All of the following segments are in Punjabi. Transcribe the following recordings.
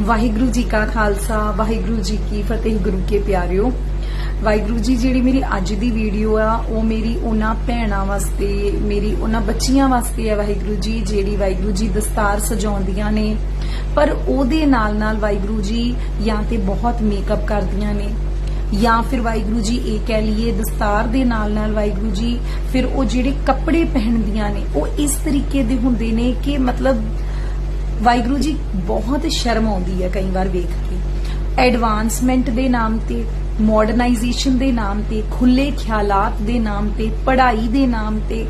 ਵਾਹਿਗੁਰੂ ਜੀ ਕਾ ਖਾਲਸਾ, ਵਾਹਿਗੁਰੂ ਜੀ ਕੀ ਫਤਿਹ ਗੁਰੂ ਕੇ ਪਿਆਰਿਓ। ਵਾਹਿਗੁਰੂ ਜੀ, ਜਿਹੜੀ ਮੇਰੀ ਅੱਜ ਦੀ ਵੀਡੀਓ ਆ, ਉਹ ਮੇਰੀ ਉਹਨਾਂ ਭੈਣਾਂ ਵਾਸਤੇ, ਮੇਰੀ ਉਹਨਾਂ ਬੱਚੀਆਂ ਵਾਸਤੇ ਆ ਵਾਹਿਗੁਰੂ ਜੀ, ਜਿਹੜੀ ਵਾਹਿਗੁਰੂ ਜੀ ਦਸਤਾਰ ਸਜਾਉਂਦੀਆਂ ਨੇ। ਪਰ ਉਹਦੇ ਨਾਲ ਨਾਲ ਵਾਹਿਗੁਰੂ ਜੀ, ਜਾਂ ਤੇ ਬਹੁਤ ਮੇਕਅਪ ਕਰਦੀਆਂ ਨੇ। ਜਾਂ ਫਿਰ ਵਾਹਿਗੁਰੂ ਜੀ, ਇਹ ਕਹਿ ਲਈਏ ਦਸਤਾਰ ਦੇ ਨਾਲ ਨਾਲ ਵਾਹਿਗੁਰੂ ਜੀ, ਫਿਰ ਉਹ ਜਿਹੜੇ ਕੱਪੜੇ ਪਹਿਨਦੀਆਂ ਨੇ, ਉਹ ਇਸ ਤਰੀਕੇ ਦੇ ਹੁੰਦੇ ਨੇ ਕਿ ਮਤਲਬ ਵਾਹਿਗੁਰੂ ਜੀ, ਬਹੁਤ ਸ਼ਰਮ ਆਉਂਦੀ ਹੈ ਕਈ ਵਾਰ ਵੇਖ ਕੇ। ਐਡਵਾਂਸਮੈਂਟ ਦੇ ਨਾਮ ਤੇ ਮਾਡਰਨਾਈਜੇਸ਼ਨ ਦੇ ਨਾਮ ਤੇ ਖੁੱਲੇ ਖਿਆਲਾਤ ਦੇ ਨਾਮ ਤੇ, ਪੜ੍ਹਾਈ ਦੇ ਨਾਮ ਤੇ,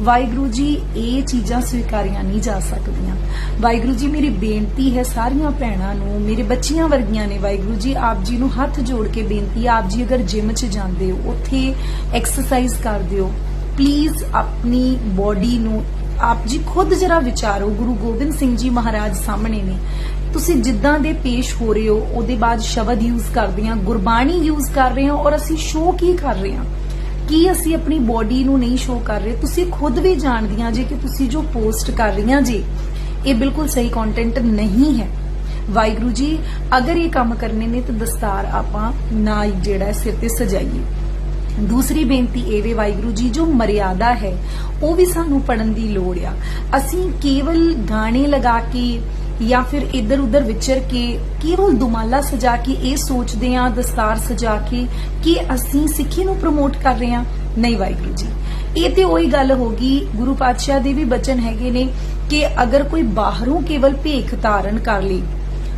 ਵਾਹਿਗੁਰੂ ਜੀ, ਇਹ ਚੀਜ਼ਾਂ ਸਵੀਕਾਰੀਆਂ ਨਹੀਂ ਜਾ ਸਕਦੀਆਂ। ਵਾਹਿਗੁਰੂ ਜੀ, ਮੇਰੀ ਬੇਨਤੀ ਹੈ ਸਾਰੀਆਂ ਭੈਣਾਂ ਨੂੰ, ਮੇਰੇ ਬੱਚੀਆਂ ਵਰਗੀਆਂ ਨੇ, ਵਾਹਿਗੁਰੂ ਜੀ, ਆਪ ਜੀ ਨੂੰ ਹੱਥ ਜੋੜ ਕੇ ਬੇਨਤੀ ਆਪ ਜੀ ਅਗਰ ਜਿਮ 'ਚ ਜਾਂਦੇ ਹੋ, ਉੱਥੇ ਐਕਸਰਸਾਈਜ਼ ਕਰਦੇ ਹੋ ਪਲੀਜ਼ ਆਪਣੀ ਬਾਡੀ ਨੂੰ ਆਪ ਜੀ ਖੁਦ ਜਰਾ ਵਿਚਾਰੋ, ਗੁਰੂ ਗੋਬਿੰਦ ਸਿੰਘ ਜੀ ਮਹਾਰਾਜ ਸਾਹਮਣੇ ਨੇ। ਤੁਸੀਂ ਜਿੱਦਾਂ ਦੇ ਪੇਸ਼ ਹੋ ਰਹੇ ਹੋ, ਉਹਦੇ ਬਾਅਦ ਸ਼ਬਦ ਯੂਜ਼ ਕਰਦੇ ਹਾਂ, ਗੁਰਬਾਣੀ ਯੂਜ਼ ਕਰ ਰਹੇ ਹੋ, ਔਰ ਅਸੀਂ ਸ਼ੋਅ ਕੀ ਕਰ ਰਹੇ ਹਾਂ? ਕੀ ਅਸੀਂ ਆਪਣੀ ਬਾਡੀ ਨੂੰ ਨਹੀਂ ਸ਼ੋਅ ਕਰ ਰਹੇ? ਤੁਸੀਂ ਖੁਦ ਵੀ ਜਾਣਦੀਆਂ ਜੇ ਕਿ ਤੁਸੀਂ ਜੋ ਪੋਸਟ ਕਰ ਰਹੀਆਂ ਜੀ, ਇਹ ਬਿਲਕੁਲ ਸਹੀ ਕੰਟੈਂਟ ਨਹੀਂ ਹੈ। ਵਾਹਿਗੁਰੂ ਜੀ, ਅਗਰ ਇਹ ਕੰਮ ਕਰਨੇ ਨੇ ਤਾਂ ਦਸਤਾਰ ਆਪਾਂ ਨਾ ਜਿਹੜਾ ਸਿਰ ਤੇ ਸਜਾਈਏ। ਦੂਸਰੀ ਬੇਨਤੀ ਇਹ ਵੇ ਵਾਹਿਗੁਰੂ ਜੀ, ਜੋ ਮਰਿਆਦਾ ਹੈ, ਉਹ ਵੀ ਸਾਨੂੰ ਪੜਨ ਦੀ ਲੋੜ ਆ। ਅਸੀਂ ਕੇਵਲ ਗਾਣੇ ਲਗਾ ਕੇ ਜਾਂ ਫਿਰ ਇੱਧਰ ਉੱਧਰ ਵਿਚਰ ਕੇ ਕੇਵਲ ਦੁਮਾਲਾ ਸਜਾ ਕੇ ਇਹ ਸੋਚਦੇ ਆ ਦਸਤਾਰ ਸਜਾ ਕੇ ਕਿ ਅਸੀਂ ਸਿੱਖੀ ਨੂੰ ਪ੍ਰਮੋਟ ਕਰ ਰਹੇ ਹਾਂ। ਨਹੀਂ ਵਾਹਿਗੁਰੂ ਜੀ। ਇਹ ਤੇ ਉਹੀ ਗੱਲ ਹੋ ਗਈ, ਗੁਰੂ ਪਾਤਸ਼ਾਹ ਦੇ ਵੀ ਬਚਨ ਹੈਗੇ ਨੇ ਕਿ ਅਗਰ ਕੋਈ ਬਾਹਰੋਂ ਕੇਵਲ ਭੇਖ ਧਾਰਨ ਕਰ ਲੇ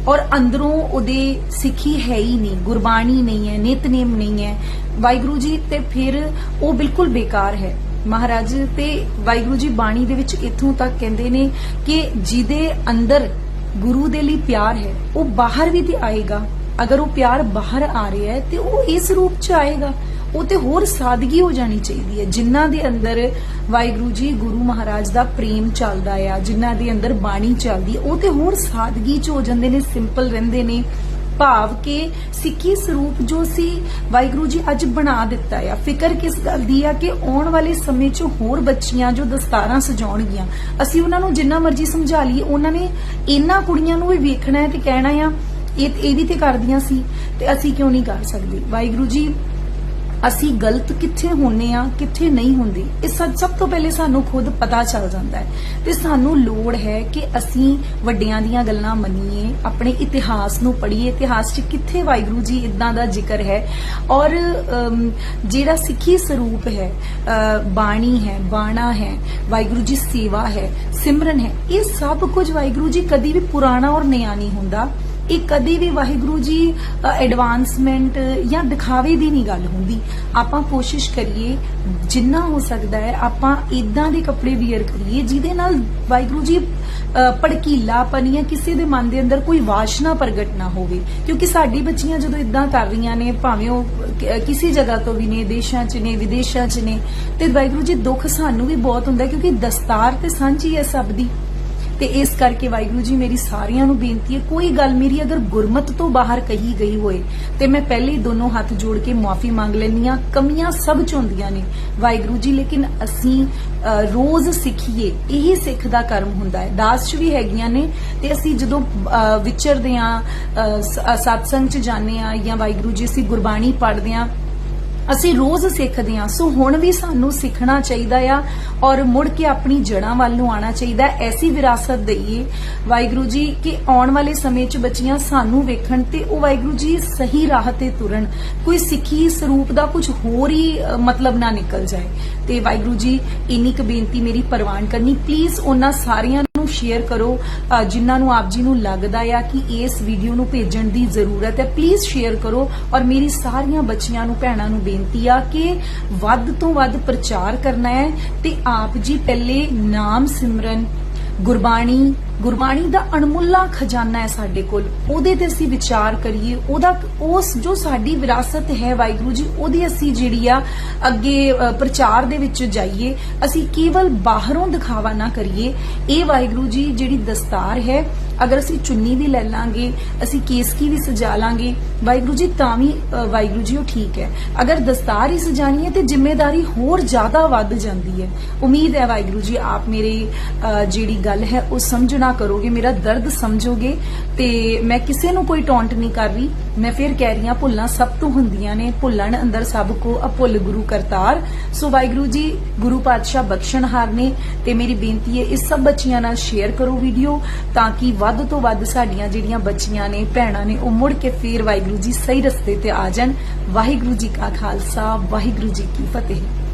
ਔਰ ਅੰਦਰੋਂ ਉਹਦੇ ਸਿੱਖੀ ਹੈ ਹੀ ਨਹੀਂ, ਗੁਰਬਾਣੀ ਨਹੀਂ ਹੈ, ਨਿਤਨੇਮ ਨਹੀਂ ਹੈ। ਵਾਹਿਗੁਰੂ ਜੀ ਤੇ ਫਿਰ ਉਹ ਬਿਲਕੁਲ ਬੇਕਾਰ ਹੈ। ਮਹਾਰਾਜ ਤੇ ਵਾਹਿਗੁਰੂ ਜੀ ਬਾਣੀ ਦੇ ਵਿੱਚ ਇਥੋਂ ਤੱਕ ਕਹਿੰਦੇ ਨੇ ਕਿ ਜਿਹਦੇ ਅੰਦਰ ਗੁਰੂ ਦੇ ਲਈ ਪਿਆਰ ਹੈ, ਉਹ ਬਾਹਰ ਵੀ ਤੇ ਆਏਗਾ। ਅਗਰ ਉਹ ਪਿਆਰ ਬਾਹਰ ਆ ਰਿਹਾ ਹੈ ਤੇ ਉਹ ਇਸ ਰੂਪ ਚ ਆਏਗਾ। ਉਹ ਤੇ ਹੋਰ ਸਾਦਗੀ ਹੋ ਜਾਣੀ ਚਾਹੀਦੀ ਹੈ। ਜਿਨ੍ਹਾਂ ਦੇ ਅੰਦਰ ਵਾਹਿਗੁਰੂ ਜੀ, ਗੁਰੂ ਮਹਾਰਾਜ ਦਾ ਪ੍ਰੇਮ ਚੱਲਦਾ ਆ, ਜਿਨ੍ਹਾਂ ਦੇ ਅੰਦਰ ਬਾਣੀ ਚੱਲਦੀ ਉਹ ਤੇ ਹੋਰ ਸਾਦਗੀ ਚ ਹੋ ਜਾਂਦੇ ਨੇ ਸਿੰਪਲ ਰਹਿੰਦੇ ਨੇ। ਭਾਵ ਕਿ ਸਿੱਖੀ ਸਰੂਪ ਜੋ ਸੀ, ਵਾਹਿਗੁਰੂ ਜੀ ਅੱਜ ਬਣਾ ਦਿੱਤਾ ਆ। ਫਿਕਰ ਕਿਸ ਗੱਲ ਦੀ ਆ ਕਿ ਆਉਣ ਵਾਲੇ ਸਮੇਂ 'ਚ ਹੋਰ ਬੱਚੀਆਂ ਜੋ ਦਸਤਾਰਾਂ ਸਜਾਉਣਗੀਆਂ, ਅਸੀਂ ਉਹਨਾਂ ਨੂੰ ਜਿੰਨਾ ਮਰਜ਼ੀ ਸਮਝਾ ਲਈਏ, ਉਹਨਾਂ ਨੇ ਇਹਨਾਂ ਕੁੜੀਆਂ ਨੂੰ ਵੀ ਵੇਖਣਾ ਹੈ ਤੇ ਕਹਿਣਾ ਆ, ਇਹ ਇਹ ਵੀ ਤੇ ਕਰਦੀਆਂ ਸੀ, ਤੇ ਅਸੀਂ ਕਿਉਂ ਨਹੀਂ ਕਰ ਸਕਦੇ? ਵਾਹਿਗੁਰੂ ਜੀ ਅਸੀਂ ਗਲਤ ਕਿੱਥੇ ਹੁੰਨੇ ਆ, ਕਿੱਥੇ ਨਹੀਂ ਹੁੰਦੇ। ਇਹ ਸਭ ਸਭ ਤੋਂ ਪਹਿਲੇ ਸਾਨੂੰ ਖੁਦ ਪਤਾ ਚੱਲ ਜਾਂਦਾ ਹੈ। ਤੇ ਸਾਨੂੰ ਲੋੜ ਹੈ ਕਿ ਅਸੀਂ ਵੱਡਿਆਂ ਦੀਆਂ ਗੱਲਾਂ ਮੰਨੀਏ, ਆਪਣੇ ਇਤਿਹਾਸ ਨੂੰ ਪੜ੍ਹੀਏ। ਇਤਿਹਾਸ 'ਚ ਕਿੱਥੇ ਵਾਹਿਗੁਰੂ ਜੀ ਇਦਾਂ ਦਾ ਜ਼ਿਕਰ ਹੈ? ਔਰ ਜਿਹੜਾ ਸਿੱਖੀ ਸਰੂਪ ਹੈ ਬਾਣੀ ਹੈ, ਬਾਣਾ ਹੈ, ਵਾਹਿਗੁਰੂ ਜੀ ਸੇਵਾ ਹੈ, ਸਿਮਰਨ ਹੈ, ਇਹ ਸਭ ਕੁਝ ਵਾਹਿਗੁਰੂ ਜੀ ਕਦੀ ਵੀ ਪੁਰਾਣਾ ਔਰ ਨਿਆ ਨਹੀਂ ਹੁੰਦਾ। ਇਹ ਕਦੀ ਵੀ ਵਾਹਿਗੁਰੂ ਜੀ ਐਡਵਾਂਸਮੈਂਟ ਜਾਂ ਦਿਖਾਵੇ ਦੀ ਨਹੀਂ ਗੱਲ ਹੁੰਦੀ। ਆਪਾਂ ਕੋਸ਼ਿਸ਼ ਕਰੀਏ, ਜਿੰਨਾ ਹੋ ਸਕਦਾ ਹੈ, ਆਪਾਂ ਇਦਾਂ ਦੇ ਕੱਪੜੇ ਵੀਅਰ ਕਰੀਏ, ਜਿਹਦੇ ਨਾਲ ਵਾਹਿਗੁਰੂ ਜੀ ਭੜਕੀਲਾਪਨ ਜਾਂ ਕਿਸੇ ਦੇ ਮਨ ਦੇ ਅੰਦਰ ਕੋਈ ਵਾਸ਼ਨਾ ਪ੍ਰਗਟ ਨਾ ਹੋਵੇ। ਕਿਉਂਕਿ ਸਾਡੀ ਬੱਚੀਆਂ ਜਦੋਂ ਇਦਾਂ ਕਰ ਰਹੀਆਂ ਨੇ, ਭਾਵੇਂ ਉਹ ਕਿਸੇ ਜਗ੍ਹਾ ਤੋਂ ਵੀ ਨੇ, ਦੇਸ਼ਾਂ 'ਚ ਨੇ, ਵਿਦੇਸ਼ਾਂ 'ਚ ਨੇ, ਤੇ ਵਾਹਿਗੁਰੂ ਜੀ ਦੁੱਖ ਸਾਨੂੰ ਵੀ ਬਹੁਤ ਹੁੰਦਾ ਹੈ, ਕਿਉਂਕਿ ਦਸਤਾਰ ਤੇ ਸਾਂਝੀ ਹੈ ਸਭ ਦੀ। ਤੇ ਇਸ ਕਰਕੇ ਵਾਹਿਗੁਰੂ ਜੀ ਮੇਰੀ ਸਾਰਿਆਂ ਨੂੰ ਬੇਨਤੀ ਹੈ, ਕੋਈ ਗੱਲ ਮੇਰੀ ਅਗਰ ਗੁਰਮਤ ਤੋਂ ਬਾਹਰ ਕਹੀ ਗਈ ਹੋਏ, ਤੇ ਮੈਂ ਪਹਿਲੇ ਦੋਨੋਂ ਹੱਥ ਜੋੜ ਕੇ ਮਾਫੀ ਮੰਗ ਲੈਂਦੀ ਹਾਂ, ਕਮੀਆਂ ਸਭ ਚ ਹੁੰਦੀਆਂ ਨੇ ਵਾਹਿਗੁਰੂ ਜੀ, ਲੇਕਿਨ ਅਸੀਂ ਰੋਜ਼ ਸਿੱਖੀਏ, ਇਹੀ ਸਿੱਖ ਦਾ ਕਰਮ ਹੁੰਦਾ ਹੈ। ਦਾਸ ਚ ਵੀ ਹੈਗੀਆਂ ਨੇ, ਤੇ ਅਸੀਂ ਜਦੋਂ ਵਿਚਰਦੇ ਆ ਸਤਸੰਗ ਚ ਜਾਂਦੇ ਆ ਜਾਂ ਵਾਹਿਗੁਰੂ ਜੀ, ਅਸੀਂ ਗੁਰਬਾਣੀ ਪੜ੍ਹਦੇ ਆ ਅਸੀਂ ਰੋਜ਼ ਸਿੱਖਦੇ ਹਾਂ। ਸੋ ਹੁਣ ਵੀ ਸਾਨੂੰ ਸਿੱਖਣਾ ਚਾਹੀਦਾ ਆ ਔਰ ਮੁੜ ਕੇ ਆਪਣੀ ਜੜ੍ਹਾਂ ਵੱਲ ਨੂੰ ਆਉਣਾ ਚਾਹੀਦਾ। ਐਸੀ ਵਿਰਾਸਤ ਦਈਏ ਵਾਹਿਗੁਰੂ ਜੀ ਕਿ ਆਉਣ ਵਾਲੇ ਸਮੇਂ 'ਚ ਬੱਚੀਆਂ ਸਾਨੂੰ ਵੇਖਣ ਤੇ ਉਹ ਵਾਹਿਗੁਰੂ ਜੀ ਸਹੀ ਰਾਹ ਤੇ ਤੁਰਨ। ਕੋਈ ਸਿੱਖੀ ਸਰੂਪ ਦਾ ਕੁਝ ਹੋਰ ਹੀ ਮਤਲਬ ਨਾ ਨਿਕਲ ਜਾਏ। ਤੇ ਵਾਹਿਗੁਰੂ ਜੀ, ਇੰਨੀ ਕੁ ਬੇਨਤੀ ਮੇਰੀ ਪ੍ਰਵਾਨ ਕਰਨੀ। ਪਲੀਜ਼ ਉਹਨਾਂ ਸਾਰਿਆਂ ਸ਼ੇਅਰ ਕਰੋ। ਜਿਨ੍ਹਾਂ ਨੂੰ ਆਪ ਜੀ ਨੂੰ ਲੱਗਦਾ ਆ ਕਿ ਇਸ ਵੀਡੀਓ ਨੂੰ ਭੇਜਣ ਦੀ ਜ਼ਰੂਰਤ ਹੈ ਪਲੀਜ਼ ਸ਼ੇਅਰ ਕਰੋ। ਔਰ ਮੇਰੀ ਸਾਰੀਆਂ ਬੱਚੀਆਂ ਨੂੰ, ਭੈਣਾਂ ਨੂੰ ਬੇਨਤੀ ਆ ਕਿ ਵੱਧ ਤੋਂ ਵੱਧ ਪ੍ਰਚਾਰ ਕਰਨਾ ਹੈ ਤੇ ਆਪ ਜੀ ਪਹਿਲੇ ਨਾਮ ਸਿਮਰਨ, ਗੁਰਬਾਣੀ ਗੁਰਬਾਣੀ ਦਾ ਅਣਮੁੱਲਾ ਖਜ਼ਾਨਾ ਹੈ ਸਾਡੇ ਕੋਲ। ਉਹਦੇ ਤੇ ਅਸੀਂ ਵਿਚਾਰ ਕਰੀਏ, ਉਹਦਾ ਉਸ ਜੋ ਸਾਡੀ ਵਿਰਾਸਤ ਹੈ ਵਾਹਿਗੁਰੂ ਜੀ, ਉਹਦੀ ਅਸੀਂ ਜਿਹੜੀ ਆ ਅੱਗੇ ਪ੍ਰਚਾਰ ਦੇ ਵਿੱਚ ਜਾਈਏ, ਅਸੀਂ ਕੇਵਲ ਬਾਹਰੋਂ ਦਿਖਾਵਾ ਨਾ ਕਰੀਏ। ਇਹ ਵਾਹਿਗੁਰੂ ਜੀ ਜਿਹੜੀ ਦਸਤਾਰ ਹੈ, ਅਗਰ ਅਸੀਂ ਚੁੰਨੀ ਵੀ ਲੈ ਲਾਂਗੇ, ਅਸੀਂ ਕੇਸਕੀ ਵੀ ਸਜਾ ਲਾਂਗੇ, ਵਾਹਿਗੁਰੂ ਜੀ ਤਾਂ ਵੀ ਵਾਹਿਗੁਰੂ ਜੀ ਉਹ ਠੀਕ ਹੈ। ਅਗਰ ਦਸਤਾਰ ਹੀ ਸਜਾਣੀ ਹੈ ਤੇ ਜ਼ਿੰਮੇਵਾਰੀ ਹੋਰ ਜ਼ਿਆਦਾ ਵੱਧ ਜਾਂਦੀ ਹੈ। ਉਮੀਦ ਹੈ ਵਾਹਿਗੁਰੂ ਜੀ, ਆਪ ਮੇਰੀ ਜਿਹੜੀ ਗੱਲ ਹੈ ਉਹ ਸਮਝਣਾ ਕਰੋਗੇ, ਮੇਰਾ ਦਰਦ ਸਮਝੋਗੇ ਤੇ ਮੈਂ ਕਿਸੇ ਨੂੰ ਕੋਈ ਟੌਂਟ ਨਹੀਂ ਕਰ ਰਹੀ। ਮੈਂ ਫਿਰ ਕਹਿ ਰਹੀ ਹਾਂ, ਭੁੱਲਾਂ ਸਭ ਤੋਂ ਹੁੰਦੀਆਂ ਨੇ, ਭੁੱਲਣ ਅੰਦਰ ਸਭ ਕੋ ਅਭੁੱਲ ਗੁਰੂ ਕਰਤਾਰ। ਸੋ ਵਾਹਿਗੁਰੂ ਜੀ, ਗੁਰੂ ਪਾਤਸ਼ਾਹ ਬਖਸ਼ਣਹਾਰ ਨੇ ਤੇ ਮੇਰੀ ਬੇਨਤੀ ਹੈ, ਇਸ ਸਭ ਬੱਚੀਆਂ ਨਾਲ ਸ਼ੇਅਰ ਕਰੋ ਵੀਡੀਓ ਤਾਂ ਕਿ ਵੱਧ ਤੋਂ ਵੱਧ ਸਾਡੀਆਂ ਜਿਹੜੀਆਂ ਬੱਚੀਆਂ ਨੇ, ਭੈਣਾਂ ਨੇ, ਉਹ ਮੁੜ ਕੇ ਫੇਰ ਵਾਹਿਗੁਰੂ ਜੀ ਸਹੀ ਰਸਤੇ ਤੇ ਆ ਜਾਣ। ਵਾਹਿਗੁਰੂ ਜੀ ਕਾ ਖਾਲਸਾ, ਵਾਹਿਗੁਰੂ ਜੀ ਕੀ ਫਤਿਹ।